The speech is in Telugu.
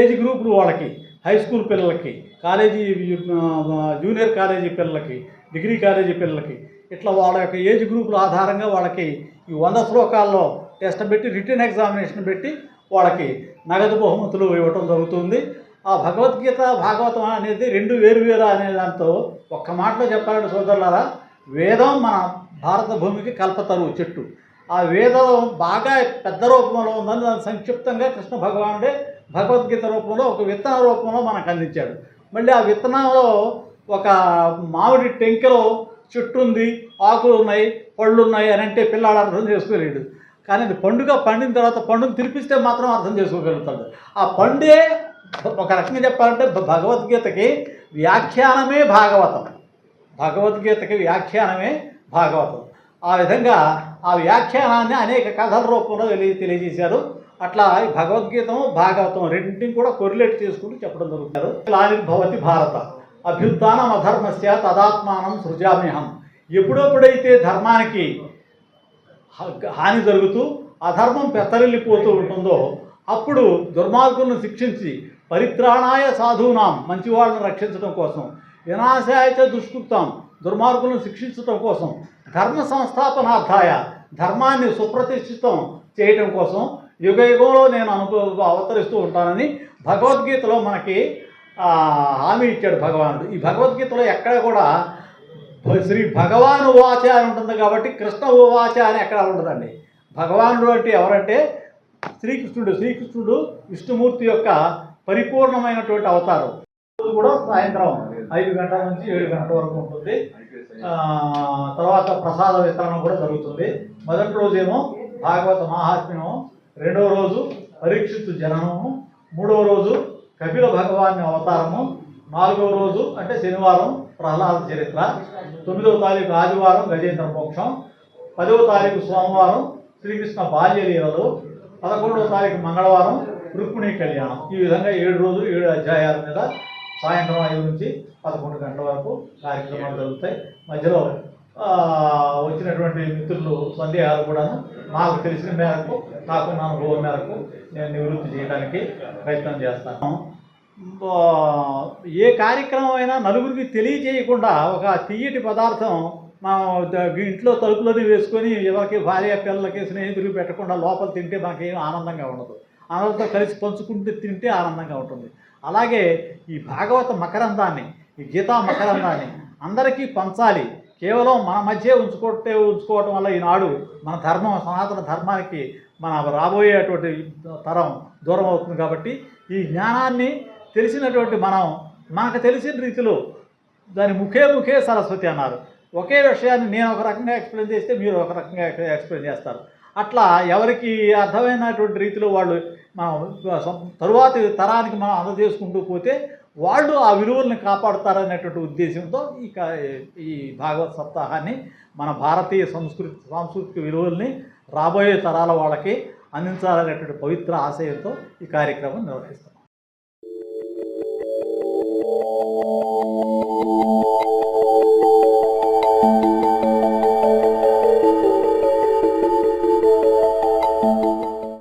ఏజ్ గ్రూపులు వాళ్ళకి హై స్కూల్ పిల్లలకి కాలేజీ జూనియర్ కాలేజీ పిల్లలకి డిగ్రీ కాలేజీ పిల్లలకి ఇట్లా వాళ్ళ యొక్క ఏజ్ గ్రూపుల ఆధారంగా వాళ్ళకి ఈ వంద శ్లోకాల్లో టెస్ట్ పెట్టి రిటర్న్ ఎగ్జామినేషన్ పెట్టి వాళ్ళకి నగదు బహుమతులు ఇవ్వటం జరుగుతుంది. ఆ భగవద్గీత భాగవతం అనేది రెండు వేరు వేరు అనే దాంతో ఒక్క మాటలో చెప్పాలంటే సోదరులారా వేదం మన భారత భూమికి కల్పతరువు చెట్టు. ఆ వేదం బాగా పెద్ద రూపంలో ఉందని దాన్ని సంక్షిప్తంగా కృష్ణ భగవానుడే భగవద్గీత రూపంలో ఒక విత్తన రూపంలో మనకు అందించాడు. మళ్ళీ ఆ విత్తనంలో ఒక మామిడి టెంకెలో చెట్టు ఉంది ఆకులు ఉన్నాయి పళ్ళు ఉన్నాయి అని అంటే పిల్లాడు అర్థం చేసుకోలేడు. కానీ అది పండుగ పండిన తర్వాత పండును తినిపిస్తే మాత్రం అర్థం చేసుకోగలుగుతాడు. ఆ పండే ఒక రకంగా చెప్పాలంటే భగవద్గీతకి వ్యాఖ్యానమే భాగవతం. భగవద్గీతకి వ్యాఖ్యానమే భాగవతం. ఆ విధంగా ఆ వ్యాఖ్యానాన్ని అనేక కథల రూపంలో తెలియ తెలియజేశారు. అట్లా ఈ భగవద్గీతం భాగవతం రెండింటిని కూడా కొరిలేట్ చేసుకుంటూ చెప్పడం జరుగుతారు గ్లానిర్భవతి భారత. అభ్యుత్నం అధర్మస్య తదాత్మానం సృజామ్యహం. ఎప్పుడెప్పుడైతే ధర్మానికి హ- హాని జరుగుతూ అధర్మం పెత్తరిల్లిపోతూ ఉంటుందో అప్పుడు దుర్మార్గులను శిక్షించి పరిత్రాణాయ సాధువునాం మంచి వాళ్ళని రక్షించడం కోసం వినాశాయచ దుష్కృతాం దుర్మార్గులను శిక్షించడం కోసం ధర్మ సంస్థాపనార్థాయ ధర్మాన్ని సుప్రతిష్ఠితం చేయటం కోసం యుగ యుగంలో నేను అనుభవ అవతరిస్తూ ఉంటానని భగవద్గీతలో మనకి హామీ ఇచ్చాడు భగవానుడు. ఈ భగవద్గీతలో ఎక్కడ కూడా శ్రీ భగవాను వాచ అని ఉంటుంది కాబట్టి కృష్ణ వాచ అని ఎక్కడ ఉండదండి. భగవానుడు అంటే ఎవరంటే శ్రీకృష్ణుడు. శ్రీకృష్ణుడు విష్ణుమూర్తి యొక్క పరిపూర్ణమైనటువంటి అవతారం. కూడా సాయంత్రం. ఐదు గంటల నుంచి ఏడు గంటల వరకు ఉంటుంది. తర్వాత ప్రసాద వితరణ కూడా జరుగుతుంది. మొదటి రోజేమో భాగవత మహాత్మ్యము రెండవ రోజు పరీక్షిత్తు జననము మూడవ రోజు కపిల భగవాన్ అవతారము నాలుగవ రోజు అంటే శనివారం ప్రహ్లాద చరిత్ర తొమ్మిదవ తారీఖు ఆదివారం గజేంద్ర మోక్షం పదవ తారీఖు సోమవారం శ్రీకృష్ణ బాల్యలీలలు పదకొండవ తారీఖు మంగళవారం రుక్మిణి కళ్యాణం. ఈ విధంగా ఏడు రోజులు ఏడు అధ్యాయాల మీద సాయంత్రం ఐదు నుంచి పదకొండు గంటల వరకు కార్యక్రమాలు జరుగుతాయి. మధ్యలో వచ్చినటువంటి మిత్రులు సందేహాలు కూడా నాకు తెలిసిన మేరకు నాకు నా అనుభవం మేరకు నేను నివృత్తి చేయడానికి ప్రయత్నం చేస్తాను. ఏ కార్యక్రమం అయినా నలుగురికి తెలియజేయకుండా ఒక తీయటి పదార్థం మనం ఇంట్లో తలుపులని వేసుకొని ఎవరికి భార్య పిల్లలకి స్నేహితులు పెట్టకుండా లోపల తింటే మనకేం ఆనందంగా ఉండదు. అందరితో కలిసి పంచుకుంటూ తింటే ఆనందంగా ఉంటుంది. అలాగే ఈ భాగవత మకరందాన్ని ఈ గీతా మకరందాన్ని అందరికీ పంచాలి. కేవలం మన మధ్య ఉంచుకుంటే ఉంచుకోవటం వల్ల ఈనాడు మన ధర్మం సనాతన ధర్మానికి మన రాబోయేటువంటి తరం దూరం అవుతుంది కాబట్టి ఈ జ్ఞానాన్ని తెలిసినటువంటి మనం మనకు తెలిసిన రీతిలో దాని ముఖే ముఖే సరస్వతి అన్నారు. ఒకే విషయాన్ని నేను ఒక రకంగా ఎక్స్ప్లెయిన్ చేస్తే మీరు ఒక రకంగా ఎక్స్ప్లెయిన్ చేస్తారు. అట్లా ఎవరికి అర్థమైనటువంటి రీతిలో వాళ్ళు మనం తరువాతి తరానికి మనం అందజేసుకుంటూ పోతే వాళ్ళు ఆ విలువలను కాపాడుతారనేటువంటి ఉద్దేశంతో ఈ ఈ భాగవత్ సప్తాహాన్ని మన భారతీయ సంస్కృతి సాంస్కృతిక విలువల్ని రాబోయే తరాల వాళ్ళకి అందించాలనేటువంటి పవిత్ర ఆశయంతో ఈ కార్యక్రమం నిర్వహిస్తాం.